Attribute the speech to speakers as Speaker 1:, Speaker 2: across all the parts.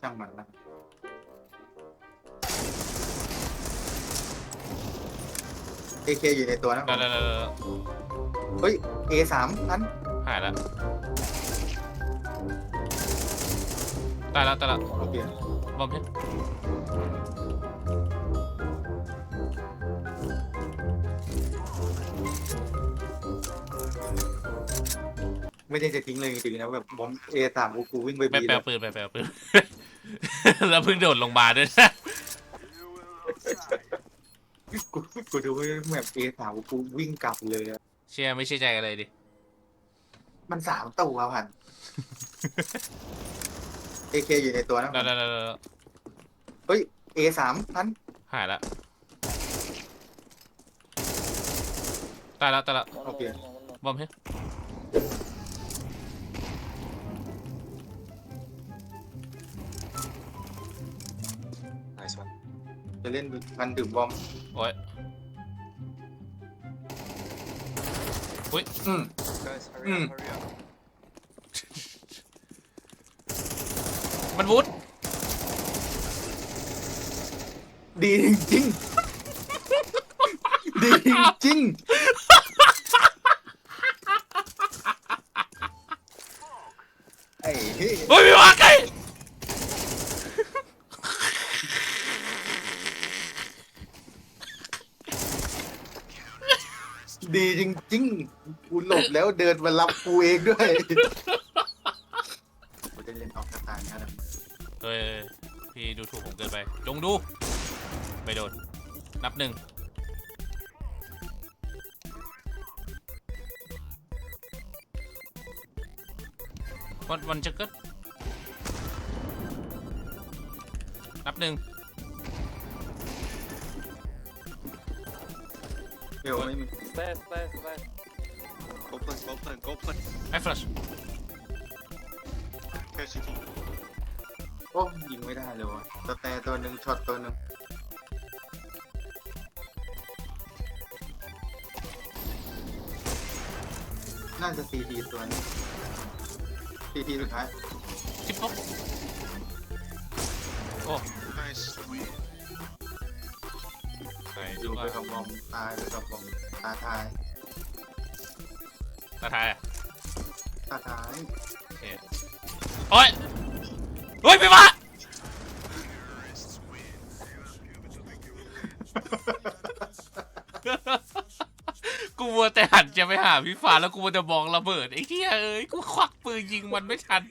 Speaker 1: ช่างมันละเอเคอยู่ในตัวนะ
Speaker 2: ได้ได้ได้ได้
Speaker 1: เฮ้ยเอสามพัน
Speaker 2: หายแล้วตายแล้วตายแล้ว
Speaker 1: โอเค
Speaker 2: บอมเพชร
Speaker 1: ไม่ได้จะทิ้งเลยจริงๆนะแบบบอมเอสามกูกูวิ่งไป
Speaker 2: ไป
Speaker 1: บี
Speaker 2: แปล
Speaker 1: เลย
Speaker 2: ปืนไปแปลปืน แล้วเพิ่งโดดลงมาด้วยนะ
Speaker 1: กูกูดูว่าแบบเอสามกูวิ่งกลับเลยอะ
Speaker 2: เชียร์ไม่เชื่อใจกันเลยดิ
Speaker 1: มันสามตัวพันเอเคอยู่ในตัวนะ
Speaker 2: ได้ได้ได้ได้
Speaker 1: เฮ้ยเอสามพัน
Speaker 2: หายแล้วตายแล้วตายแล้ว
Speaker 1: โอเค
Speaker 2: บอมเพช
Speaker 1: จะเล่นพันดื่มบอม
Speaker 2: โอ้ย
Speaker 1: อืม
Speaker 3: Guys, hurry
Speaker 1: Mm.
Speaker 3: up, hurry up.
Speaker 2: มันวูด
Speaker 1: ดีจริงๆดีจริงไอ้เฮ้ย
Speaker 2: เฮ้ยมีวาไก่
Speaker 1: ดีจริงๆ กูหลบแล้วเดินมารับกูเองด้วยกูจะเล่นออกกระต่ายนะ
Speaker 2: เฮ้ยพี่ดูถูกผมเกินไป จงดู ไม่โดน นับหนึ่งวันวันจะเกิดนับหนึ่ง
Speaker 1: เดี๋ยวไม่มี
Speaker 3: Stairs, stairs, stairs. Go plan, go plan, go plan.
Speaker 2: ไอ้ฟลัช
Speaker 3: Go CT.
Speaker 1: โอ้ยิงไม่ได้เลยวะสแตร์ตัวหนึ่งช็อตตัวหนึ่ง น่าจะซีทีตัวนี้ซีทีสุดท้าย
Speaker 2: ทิปป๊อปโอ้
Speaker 1: อ
Speaker 2: ดู
Speaker 1: ยู่ไป
Speaker 2: ว่า
Speaker 1: กับบอมตายไปกับบอมตาท้าย
Speaker 2: ตาทายอะ
Speaker 1: ตาท้าย
Speaker 2: โอเคโอ้ยเฮ้ยไปมากูมัวแต่หันจะไปหาพี่ฟ้าแล้วกูมัวแต่มองระเบิดไอ้เหี้ยเอ้ยกูควักปืนยิงมันไม่ทัน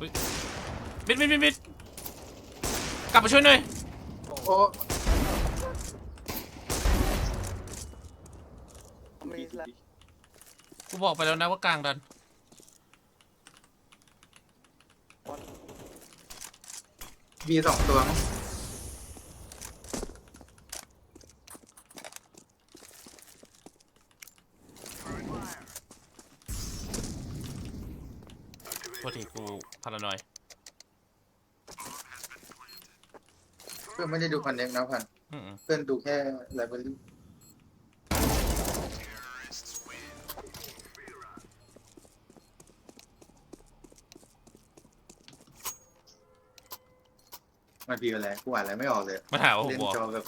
Speaker 2: มิดมิดมิดมิดกลับมาช่วยหน่อย
Speaker 1: โอ้
Speaker 3: How many is left?
Speaker 2: กูบอกไปแล้วนะว่ากลางดัน
Speaker 1: มีสองตัวมั้ง
Speaker 2: โทษทีกู พารานอย
Speaker 1: เพื่อนไม่ได้ดูคอนเน็กนะพัน
Speaker 2: อืม
Speaker 1: เพื่อนดูแค่ไลบรารีมันดีอะไรกูอ่านอะไรไม่ออกเลย
Speaker 2: ๆมาถามว่าผม
Speaker 1: เล่น
Speaker 2: บอก
Speaker 1: จอแบบ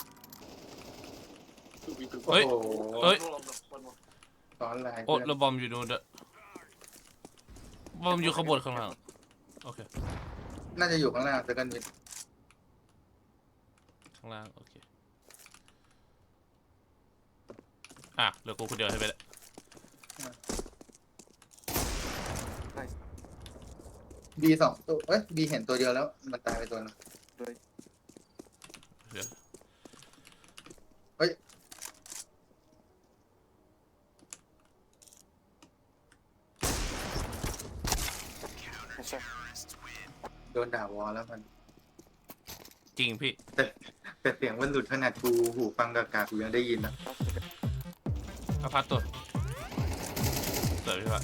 Speaker 2: เฮ้ย
Speaker 1: โอ้โห
Speaker 2: เฮ้ย
Speaker 1: ตอนไลน์
Speaker 2: โอ้
Speaker 1: เพื่อน
Speaker 2: แล้วบอมอยู่นู่นด้วยบอมอยู่ข้างบนข้างล่าง โอเค
Speaker 1: น่าจะอยู่ข้างล่างแต่กันมิด
Speaker 2: ข้างล่างโอเคอะเหลือกูคนเดียวให้ไปแล้ว
Speaker 1: บีสองตัวเอ้ยบีเห็นตัวเดียวแล้ว มันตายไปตัวหนึง
Speaker 2: เดี๋ยว
Speaker 3: Yes, sir.
Speaker 1: โดนด่าวอแล้วมัน
Speaker 2: จริงพี่
Speaker 1: แต่เสียงมันหลุดขนาดกูหูฟังกากากูยังได้ยินนะ
Speaker 2: เอาพัดตัวเสิร์ฟพี่ว่า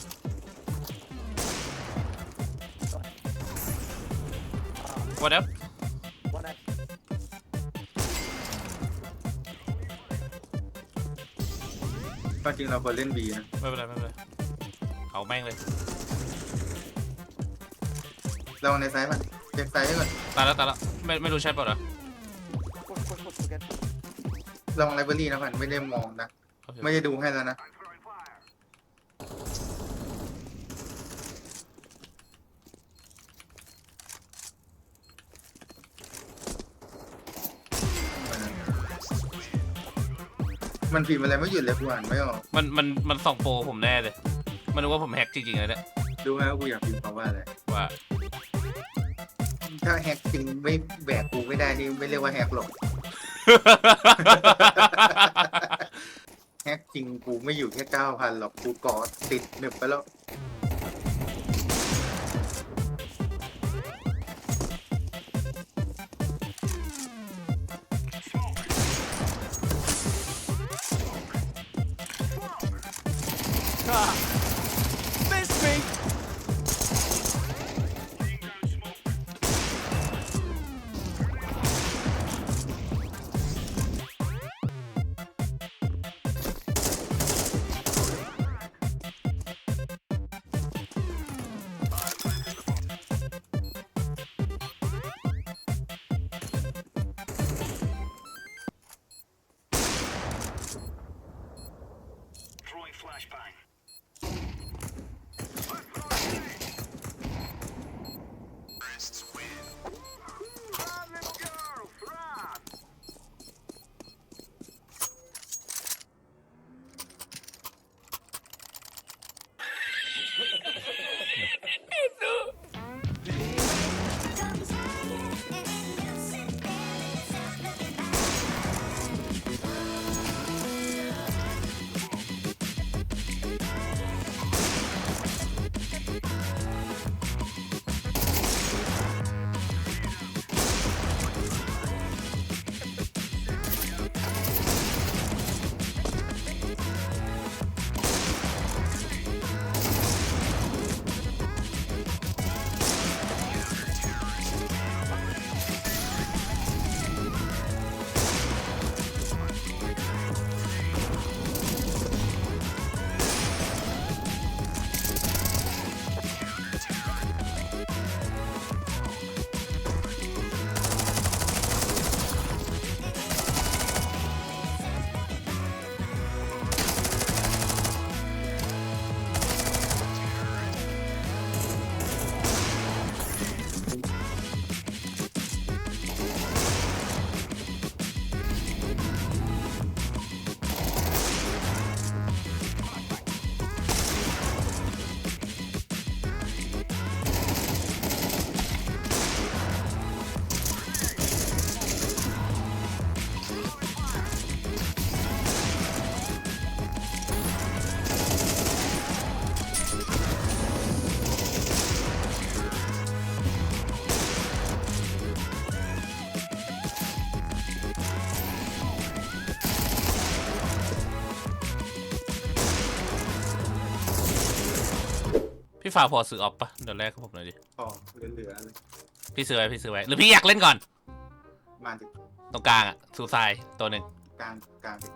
Speaker 2: what up
Speaker 3: One F.
Speaker 1: ก็จริงเราควรเล่นบีนะ
Speaker 2: ไม่เป็นไรไม่เป็นไรเอาแม่งเลย
Speaker 1: เราในซ้ายมันเช็คซ้ายให้ก่อน
Speaker 2: ตายแล้วตายแล้วไม่ไม่รู้ใช่ป่ะเหรอ
Speaker 3: กดกดกดสแกน
Speaker 1: ลองไลบรารีนะพันไม่ได้มองนะ
Speaker 2: โอเค
Speaker 1: ไม่ได้ดูให้แล้วนะมันพิมพ์อะไรไม่หยุดเลยกูอ่านไม่ออก
Speaker 2: มันมันมันส่องโปรผมแน่เลย มันนึกว่าผมแฮกจริงๆเลยเนี่ย
Speaker 1: รู้ไหมว่ากูอยากพิมพ์คำว่าอะไร
Speaker 2: ว่า
Speaker 1: ถ้าแฮกจริงไม่แบกกูไม่ได้นี่ไม่เรียกว่าแฮกหรอก แฮกจริงกูไม่อยู่แค่เก้าพันหรอกกูกอดติดหนึบไปแล้ว
Speaker 2: พี่ฝากพอซื้อออฟปะเดี๋ยวแรกกับผมหน่อยดิ
Speaker 1: พอเหลือๆเลย
Speaker 2: พี่ซื้อไว้พี่ซื้อไว้หรือพี่อยากเล่นก่อน
Speaker 1: มาถึง
Speaker 2: ตรงกลางอะซูซายตัวหนึ่ง
Speaker 1: กลางกลางดิ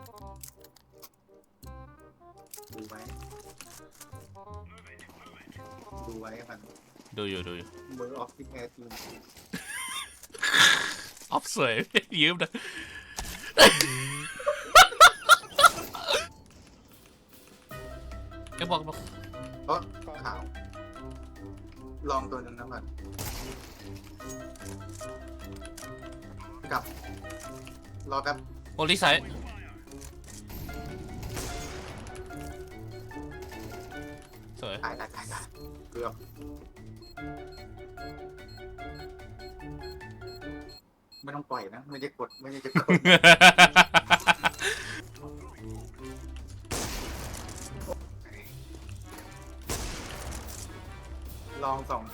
Speaker 1: ดูไว้ ดูไว้มัน
Speaker 2: ดูอยู่ดูอยู่
Speaker 1: มือออฟฟิศแอร์ทีม
Speaker 2: ออฟสวย ยืมนะก็บอกบอก
Speaker 1: เพราะขาว ลองตัวนั้นนะมันกลับ รอแป๊บ
Speaker 2: โอลิไซด์สวย
Speaker 1: ตายตายตายตายเกือบไม่ต้องปล่อยนะ ไม่ได้กด ไม่ได้จะกด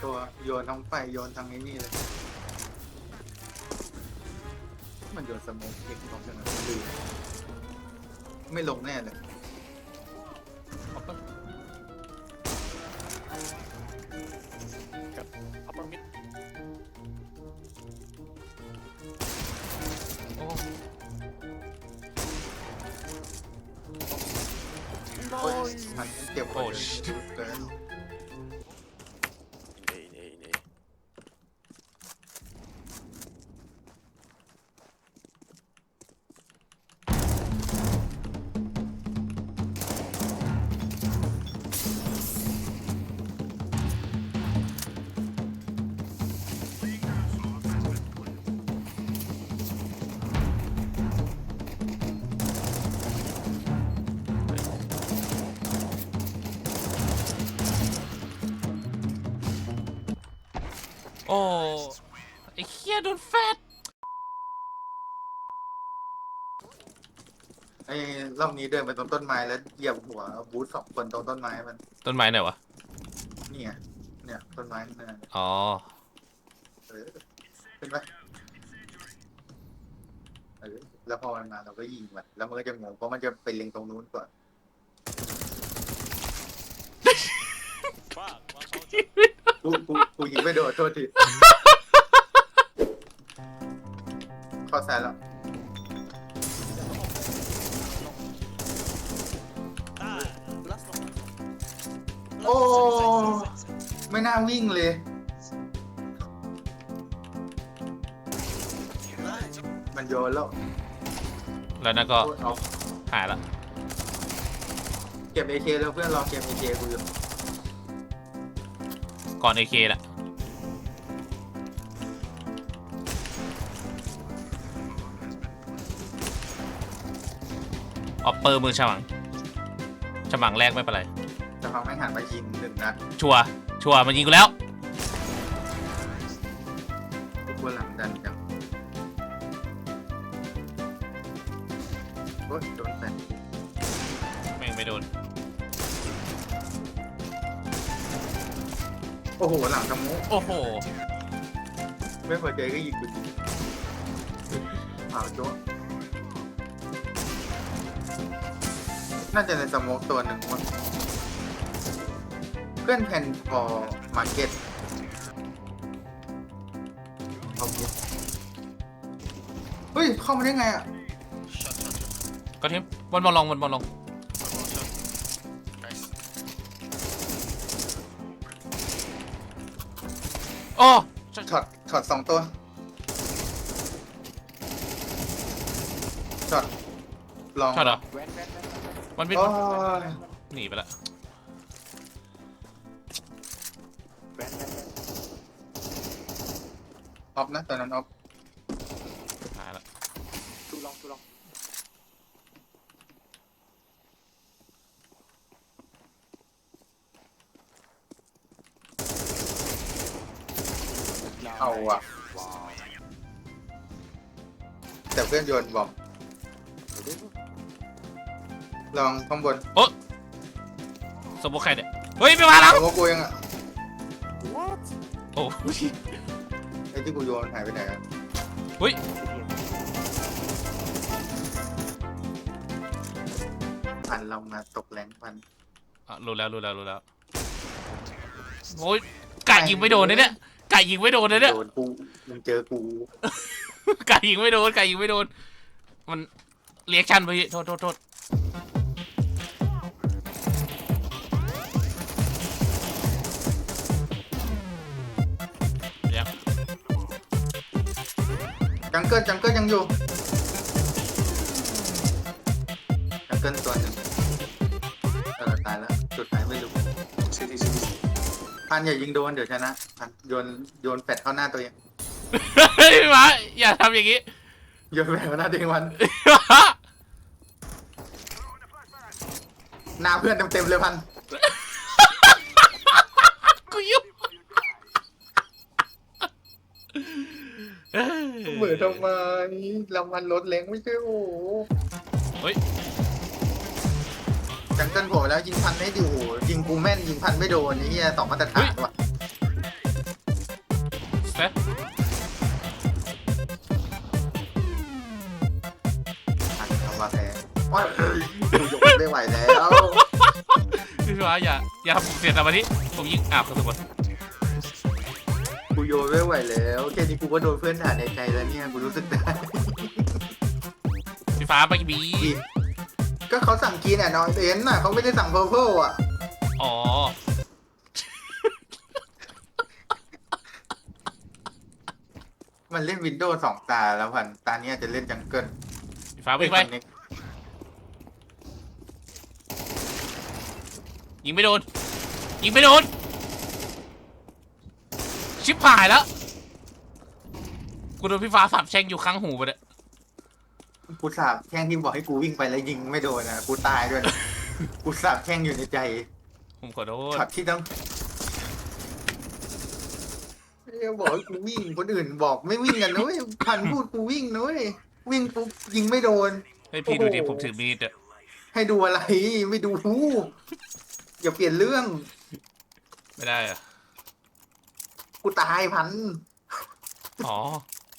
Speaker 1: ตัวโยนทั้งไฟโยนทั้งไอ้นี่เลย มันโยนสโมองเอกของจังเลยลืมไม่ลงแน่เลย
Speaker 3: อัปเปอร์มิด
Speaker 2: โอ้
Speaker 1: โอ้ยมันเจ็บปวดเกิ
Speaker 2: อ้ไอ้เหี้ยโดนแฟด
Speaker 1: ไอ้รอบนี้เดินไปตรงต้นไม้แล้วเหยียบหัวบูธสองคนตรงต้นไม้มัน
Speaker 2: ต้นไม้ไหนวะ
Speaker 1: นี่ไงเนี่ยต้นไม้นั่นน่ะ
Speaker 2: อ๋อ
Speaker 1: เออขึ้นไปเออแล้วพอมันมาเราก็ยิงมันแล้วมันก็จะงงเพราะมันจะไปเล็งตรงนู้นก่อน
Speaker 3: Fuck, one shot.
Speaker 1: กูกูกูยิงไม่โดนโทษทีเข้อแซนแล้ว
Speaker 3: Ah, last one.
Speaker 1: โอ้ไม่น่าวิ่งเลย
Speaker 3: Nice.
Speaker 1: มันโยนแล้ว
Speaker 2: แล้วนั่นก็
Speaker 1: โอ้ยเอา
Speaker 2: หายละ
Speaker 1: เก็บเอเคแล้วเพื่อนรอเก็บเอเคกูอยู่
Speaker 2: ก่อนเอเคแหละออปเปอร์มือฉมังฉมังแรกไม่เป็นไร
Speaker 1: จะฟังไม่งหันมายิงหนึ่งนัด
Speaker 2: ชัวร์ชัวร์มันยิงกูแล้ว
Speaker 1: กูกลัวหลังดันจังโอ๊ยโดนแฟน
Speaker 2: แอ้
Speaker 1: โหหลังทะมุ
Speaker 2: โอ้โห
Speaker 1: ไม่พอใจก็ยิงกูจริงเผาโจ้น่าจะในสโมกตัวหนึ่งมั้งเพื่อนแผ่นพอมาร์เก็ตโอเคเฮ้ย เข้ามาได้ไงอะ
Speaker 3: Shot, shot, shot.
Speaker 2: ก็ทิมวันบอลลองวันบอลลอง โอ้
Speaker 1: ช็อตช็อตสองตัวช็อตลอง
Speaker 2: ช็อตเหรอมันเป็น
Speaker 1: โอ้ย
Speaker 2: หนีไปละ
Speaker 1: ออฟนะตอนนั้นออฟ
Speaker 2: หายละ
Speaker 1: เอาอะ แต่เพื่อนโยนบอมลองข้างบน
Speaker 2: สมบูรณ์ใครเนี่ยเฮ้ยไม่มาแล้ว
Speaker 1: เอาโมกูยังอะ
Speaker 2: โอ้
Speaker 1: ไอ้ที่กูโยนหายไปไหนอะ
Speaker 2: เฮ้ย
Speaker 1: พันเรามาตกแรงพัน
Speaker 2: อะรู้แล้วรู้แล้วรู้แล้วโอ้ยกะยิงไม่โดนเลยเนี่ย กะยิงไม่โดนเลยเนี่ย
Speaker 1: โดนกูมึงเจอกู
Speaker 2: กะยิงไม่โดนกะยิงไม่โดน มันเรียกชันไปโทษโทษโทษยัง
Speaker 1: จังเกิลจังเกิลยังอยู่จังเกิลตัวหนึ่งเออตายแล้วสุดท้ายไม่รู้
Speaker 3: City, city.
Speaker 1: พันอย่ายิงโดนเดี๋ยวชนะพันโยนโยนแฟดเข้าหน้าตัวเอง
Speaker 2: เฮ้ยมาอย่าทำอย่างนี้
Speaker 1: โยนแฟดเข้าหน้าตัวเองวันหน้าเพื่อนเต็มๆเลยพัน
Speaker 2: กูยุบ
Speaker 1: เหมือนทำไมรางวัลลดแรงไม่ใช่โอ้โห
Speaker 2: เฮ้ย
Speaker 1: จังเกิลโผล่ไปแล้วยิงพันไม่ดิโอ้โหยิงกูแม่นยิงพันไม่โดนนี่เฮียสองมาตรฐานว่ะ
Speaker 2: เอ๊ะ
Speaker 1: พันเอามาแพ้โอ้ยกูยกไม่ไหวแล้ว
Speaker 2: พี่ฟ้าอย่าอย่าทำผมเสียสมาธิผมยิงอ้าวกระสุนหมด
Speaker 1: กูโยนไม่ไหวแล้วแค่นี้กูก็โดนเพื่อนด่าในใจแล้วเนี่ยกูรู้สึกได้
Speaker 2: พี่ฟ้าไปบี
Speaker 1: บี ก็เขาสั่งกินอะนอยเอ็นน่ะเขาไม่ได้สั่งเพอร์เพลอะ
Speaker 2: อ๋อ
Speaker 1: มันเล่นวินโดว์สองตาแล้วพันตาเนี้ยจะเล่นจังเกิล
Speaker 2: พี่ฟ้าวิ่งไป
Speaker 1: เอ้ย
Speaker 2: ยิงไม่โดน ยิงไม่โดน ชิบหายแล้ว กูโดนพี่ฟ้าสับแช่งอยู่ข้างหูไปเลย
Speaker 1: กูสาบแช่งที่บอกให้กูวิ่งไปแล้วยิงไม่โดนอะกูตายด้วยนะกูสาบแช่งอยู่ในใจ
Speaker 2: ผมขอโทษ
Speaker 1: ช็อตที่ต้องเอ้ยบอกให้กูวิ่งคนอื่นบอกไม่วิ่งกันนะเว้ยพันพูดกูวิ่งนะเว้ยวิ่งปุ๊บยิงไม่โดน
Speaker 2: เฮ้ยพี่ดูดิ
Speaker 1: โอ้โห
Speaker 2: ผมถือมีดอะ
Speaker 1: ให้ดูอะไรไม่ดูอย่าเปลี่ยนเรื่อง
Speaker 2: ไม่ได้อะ
Speaker 1: กูตายพัน
Speaker 2: อ๋อ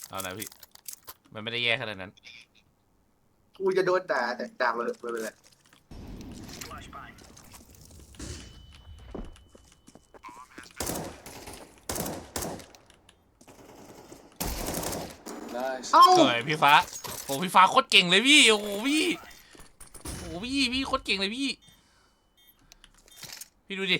Speaker 2: เอานะพี่ มันไม่ได้แย่ขนาดนั้น
Speaker 1: กูจะโดนด่าแต่ด่าไปเลยไปเลย
Speaker 3: Nice.
Speaker 1: เอ้า
Speaker 2: สวยพี่ฟ้าโอ้พี่ฟ้าโคตรเก่งเลยพี่ โอ้โหพี่ โอ้โหพี่พี่โคตรเก่งเลยพี่ พี่ดูดิ